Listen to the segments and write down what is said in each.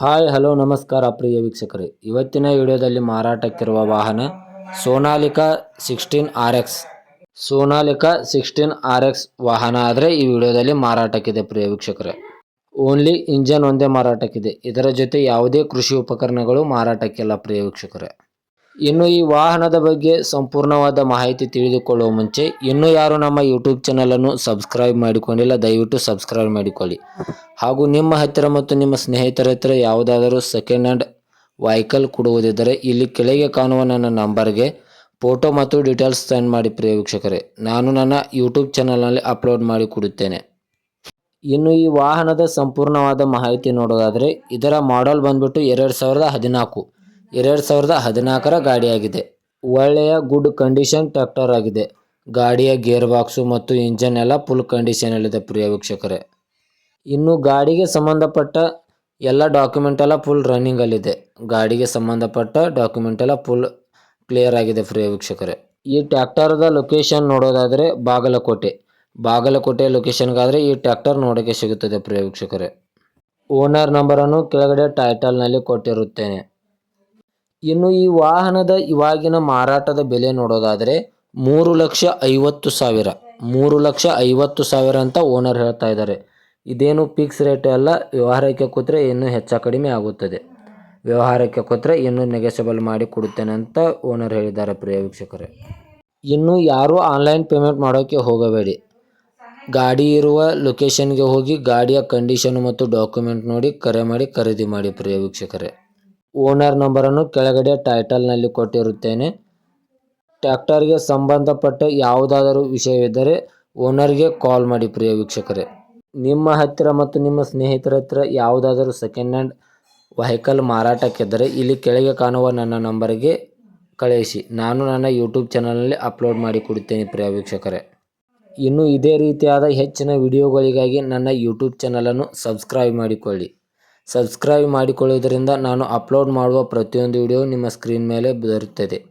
Hi, hello, ನಮಸ್ಕಾರ ಪ್ರಿಯ ವೀಕ್ಷಕರೇ. ಇವತ್ತಿನ ವಿಡಿಯೋದಲ್ಲಿ ಮಾರಾಟಕ್ಕಿರುವ ವಾಹನ Sonalika sixteen R X. Sonalika sixteen R X ವಾಹನ ಆದರೆ ಈ ವಿಡಿಯೋದಲ್ಲಿ ಮಾರಾಟಕ್ಕಿದೆ ಪ್ರಿಯ ವೀಕ್ಷಕರೇ. ಓನ್ಲಿ ಇಂಜನ್ ಒಂದೇ ಮಾರಾಟಕ್ಕಿದೆ. ಇದರ ಜೊತೆ ಯಾವುದೇ ಕೃಷಿ ಉಪಕರಣಗಳು ಮಾರಾಟಕ್ಕಿಲ್ಲ ಪ್ರಿಯ ವೀಕ್ಷಕರೇ. ಇನ್ನು ಈ ವಾಹನದ ಬಗ್ಗೆ ಸಂಪೂರ್ಣವಾದ ಮಾಹಿತಿ ತಿಳಿದುಕೊಳ್ಳುವ ಮುಂಚೆ, ಇನ್ನೂ ಯಾರು ನಮ್ಮ ಯೂಟ್ಯೂಬ್ ಚಾನಲನ್ನು ಸಬ್ಸ್ಕ್ರೈಬ್ ಮಾಡಿಕೊಂಡಿಲ್ಲ, ದಯವಿಟ್ಟು ಸಬ್ಸ್ಕ್ರೈಬ್ ಮಾಡಿಕೊಳ್ಳಿ. ಹಾಗೂ ನಿಮ್ಮ ಹತ್ತಿರ ಮತ್ತು ನಿಮ್ಮ ಸ್ನೇಹಿತರ ಹತ್ತಿರ ಯಾವುದಾದರೂ ಸೆಕೆಂಡ್ ಹ್ಯಾಂಡ್ ವೆಹಿಕಲ್ ಕೊಡುವುದಿದ್ದರೆ, ಇಲ್ಲಿ ಕೆಳಗೆ ಕಾಣುವ ನನ್ನ ನಂಬರ್ಗೆ ಫೋಟೋ ಮತ್ತು ಡೀಟೇಲ್ಸ್ ಸೆಂಡ್ ಮಾಡಿ ಪ್ರಿಯ ವೀಕ್ಷಕರೇ. ನಾನು ನನ್ನ ಯೂಟ್ಯೂಬ್ ಚಾನಲ್ನಲ್ಲಿ ಅಪ್ಲೋಡ್ ಮಾಡಿ ಕೊಡುತ್ತೇನೆ. ಇನ್ನು ಈ ವಾಹನದ ಸಂಪೂರ್ಣವಾದ ಮಾಹಿತಿ ನೋಡೋದಾದರೆ, ಇದರ ಮಾಡೆಲ್ ಬಂದ್ಬಿಟ್ಟು ಎರಡು ಸಾವಿರದ ಹದಿನಾಲ್ಕು. ಎರಡು ಸಾವಿರದ ಹದಿನಾಲ್ಕರ ಗಾಡಿಯಾಗಿದೆ. ಒಳ್ಳೆಯ ಗುಡ್ ಕಂಡೀಷನ್ ಟ್ರ್ಯಾಕ್ಟರ್ ಆಗಿದೆ. ಗಾಡಿಯ ಗೇರ್ ಬಾಕ್ಸು ಮತ್ತು ಇಂಜನ್ ಎಲ್ಲ ಫುಲ್ ಕಂಡೀಷನಲ್ಲಿದೆ ಪ್ರಿಯ ವೀಕ್ಷಕರೇ. ಇನ್ನು ಗಾಡಿಗೆ ಸಂಬಂಧಪಟ್ಟ ಎಲ್ಲ ಡಾಕ್ಯುಮೆಂಟ್ ಎಲ್ಲ ಫುಲ್ ರನ್ನಿಂಗಲ್ಲಿದೆ ಗಾಡಿಗೆ ಸಂಬಂಧಪಟ್ಟ ಡಾಕ್ಯುಮೆಂಟ್ ಎಲ್ಲ ಫುಲ್ ಕ್ಲಿಯರ್ ಆಗಿದೆ ಪ್ರಿಯ ವೀಕ್ಷಕರೇ. ಈ ಟ್ಯಾಕ್ಟರ್ದ ಲೊಕೇಶನ್ ನೋಡೋದಾದರೆ ಬಾಗಲಕೋಟೆ. ಬಾಗಲಕೋಟೆ ಲೊಕೇಶನ್ಗಾದರೆ ಈ ಟ್ಯಾಕ್ಟರ್ ನೋಡೋಕ್ಕೆ ಸಿಗುತ್ತದೆ ಪ್ರಿಯ ಓನರ್ ನಂಬರನ್ನು ಕೆಳಗಡೆ ಟೈಟಲ್ನಲ್ಲಿ ಕೊಟ್ಟಿರುತ್ತೇನೆ. ಇನ್ನು ಈ ವಾಹನದ ಇವಾಗಿನ ಮಾರಾಟದ ಬೆಲೆ ನೋಡೋದಾದರೆ ಮೂರು ಲಕ್ಷ ಐವತ್ತು ಸಾವಿರ. ಮೂರು ಲಕ್ಷ ಐವತ್ತು ಸಾವಿರ ಅಂತ ಓನರ್ ಹೇಳ್ತಾ ಇದ್ದಾರೆ. ಇದೇನು ಫಿಕ್ಸ್ ರೇಟ್ ಅಲ್ಲ, ವ್ಯವಹಾರಕ್ಕೆ ಕೂತ್ರೆ ಇನ್ನೂ ಹೆಚ್ಚ ಕಡಿಮೆ ಆಗುತ್ತದೆ. ವ್ಯವಹಾರಕ್ಕೆ ಕೂತ್ರೆ ಇನ್ನೂ ನೆಗೆಸಬಲ್ ಮಾಡಿ ಕೊಡುತ್ತೇನೆ ಅಂತ ಓನರ್ ಹೇಳಿದ್ದಾರೆ ಪ್ರಿಯ ವೀಕ್ಷಕರೇ. ಇನ್ನು ಯಾರೂ ಆನ್ಲೈನ್ ಪೇಮೆಂಟ್ ಮಾಡೋಕ್ಕೆ ಹೋಗಬೇಡಿ. ಗಾಡಿ ಇರುವ ಲೊಕೇಶನ್ಗೆ ಹೋಗಿ ಗಾಡಿಯ ಕಂಡೀಷನ್ ಮತ್ತು ಡಾಕ್ಯುಮೆಂಟ್ ನೋಡಿ ಕರೆ ಮಾಡಿ ಖರೀದಿ ಮಾಡಿ ಪ್ರಿಯ ವೀಕ್ಷಕರೇ. ಓನರ್ ನಂಬರನ್ನು ಕೆಳಗಡೆ ಟೈಟಲ್ನಲ್ಲಿ ಕೊಟ್ಟಿರುತ್ತೇನೆ. ಟ್ಯಾಕ್ಟರ್ಗೆ ಸಂಬಂಧಪಟ್ಟ ಯಾವುದಾದರೂ ವಿಷಯವಿದ್ದರೆ ಓನರ್ಗೆ ಕಾಲ್ ಮಾಡಿ ಪ್ರಿಯ ವೀಕ್ಷಕರೇ. ನಿಮ್ಮ ಹತ್ತಿರ ಮತ್ತು ನಿಮ್ಮ ಸ್ನೇಹಿತರ ಹತ್ತಿರ ಯಾವುದಾದರೂ ಸೆಕೆಂಡ್ ಹ್ಯಾಂಡ್ ವೆಹಿಕಲ್ ಮಾರಾಟಕ್ಕಿದ್ದರೆ ಇಲ್ಲಿ ಕೆಳಗೆ ಕಾಣುವ ನನ್ನ ನಂಬರಿಗೆ ಕಳುಹಿಸಿ ನಾನು ನನ್ನ ಯೂಟ್ಯೂಬ್ ಚಾನಲ್ನಲ್ಲಿ ಅಪ್ಲೋಡ್ ಮಾಡಿ ಕೊಡುತ್ತೇನೆ ಪ್ರಿಯ ವೀಕ್ಷಕರೇ. ಇನ್ನು ಇದೇ ರೀತಿಯಾದ ಹೆಚ್ಚಿನ ವಿಡಿಯೋಗಳಿಗಾಗಿ ನನ್ನ ಯೂಟ್ಯೂಬ್ ಚಾನಲನ್ನು ಸಬ್ಸ್ಕ್ರೈಬ್ ಮಾಡಿಕೊಳ್ಳಿ. ಸಬ್ಸ್ಕ್ರೈಬ್ ಮಾಡಿಕೊಳ್ಳುವುದರಿಂದ ನಾನು ಅಪ್ಲೋಡ್ ಮಾಡುವ ಪ್ರತಿಯೊಂದು ವಿಡಿಯೋ ನಿಮ್ಮ ಸ್ಕ್ರೀನ್ ಮೇಲೆ ಬರುತ್ತದೆ.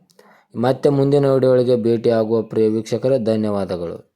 ಮತ್ತೆ ಮುಂದಿನ ವಿಡಿಯೋಗಳಿಗೆ ಭೇಟಿಯಾಗುವ ಪ್ರಿಯ ವೀಕ್ಷಕರೇ, ಧನ್ಯವಾದಗಳು.